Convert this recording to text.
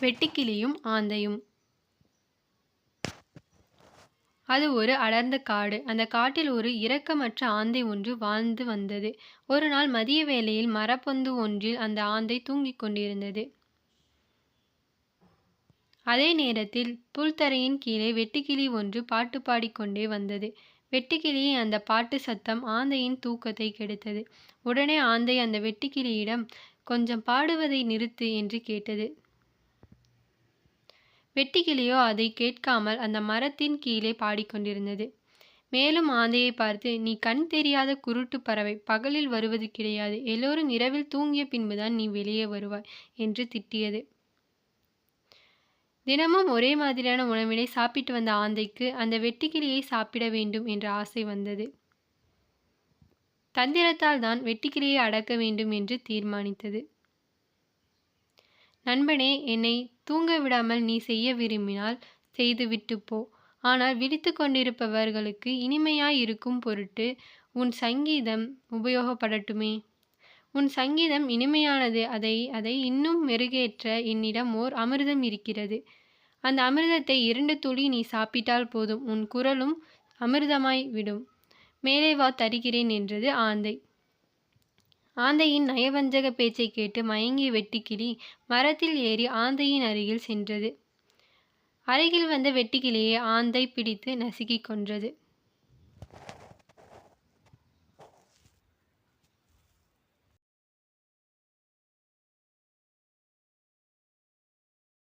வெட்டுக்கிளியும் ஆந்தையும். அது ஒரு அடர்ந்த காடு. அந்த காட்டில் ஒரு இரக்கமற்ற ஆந்தை ஒன்று வாழ்ந்து வந்தது. ஒரு நாள் மதிய வேளையில் மரப்பொந்து ஒன்றில் அந்த ஆந்தை தூங்கிக் கொண்டிருந்தது. அதே நேரத்தில் புல்தரையின் கீழே வெட்டுக்கிளி ஒன்று பாட்டு பாடிக்கொண்டே வந்தது. வெட்டுக்கிளியின் அந்த பாட்டு சத்தம் ஆந்தையின் தூக்கத்தை கெடுத்தது. உடனே ஆந்தை அந்த வெட்டுக்கிளியிடம் கொஞ்சம் பாடுவதை நிறுத்து என்று கேட்டது. வெட்டுக்கிளியோ அதை கேட்காமல் அந்த மரத்தின் கீழே பாடிக்கொண்டிருந்தது. மேலும் ஆந்தையை பார்த்து நீ கண் தெரியாத குருட்டு பறவை பகலில் வருவது கிடையாது. எல்லோரும் இரவில் தூங்கிய பின்புதான் நீ வெளியே வருவாய் என்று திட்டியது. தினமும் ஒரே மாதிரியான உணவினை சாப்பிட்டு வந்த ஆந்தைக்கு அந்த வெட்டுக்கிளியை சாப்பிட வேண்டும் என்ற ஆசை வந்தது. தந்திரத்தால் தான் வெட்டுக்கிளியை அடக்க வேண்டும் என்று தீர்மானித்தது. நண்பனே என்னை தூங்க விடாமல் நீ செய்ய விரும்பினால் செய்துவிட்டு போ. ஆனால் விழித்து கொண்டிருப்பவர்களுக்கு இனிமையாய் இருக்கும் பொருட்டு உன் சங்கீதம் உபயோகப்படட்டுமே. உன் சங்கீதம் இனிமையானது. அதை அதை இன்னும் மெருகேற்ற என்னிடம் ஓர் அமிர்தம் இருக்கிறது. அந்த அமிர்தத்தை இரண்டு துளி நீ சாப்பிட்டால் போதும். உன் குரலும் அமிர்தமாய் விடும். மேலே வா தருகிறேன் என்றது ஆந்தை. ஆந்தையின் நயவஞ்சக பேச்சை கேட்டு மயங்கிய வெட்டுக்கிளி மரத்தில் ஏறி ஆந்தையின் அருகில் சென்றது. அருகில் வந்த வெட்டுக்கிளியை ஆந்தை பிடித்து நசுக்கிக் கொன்றது.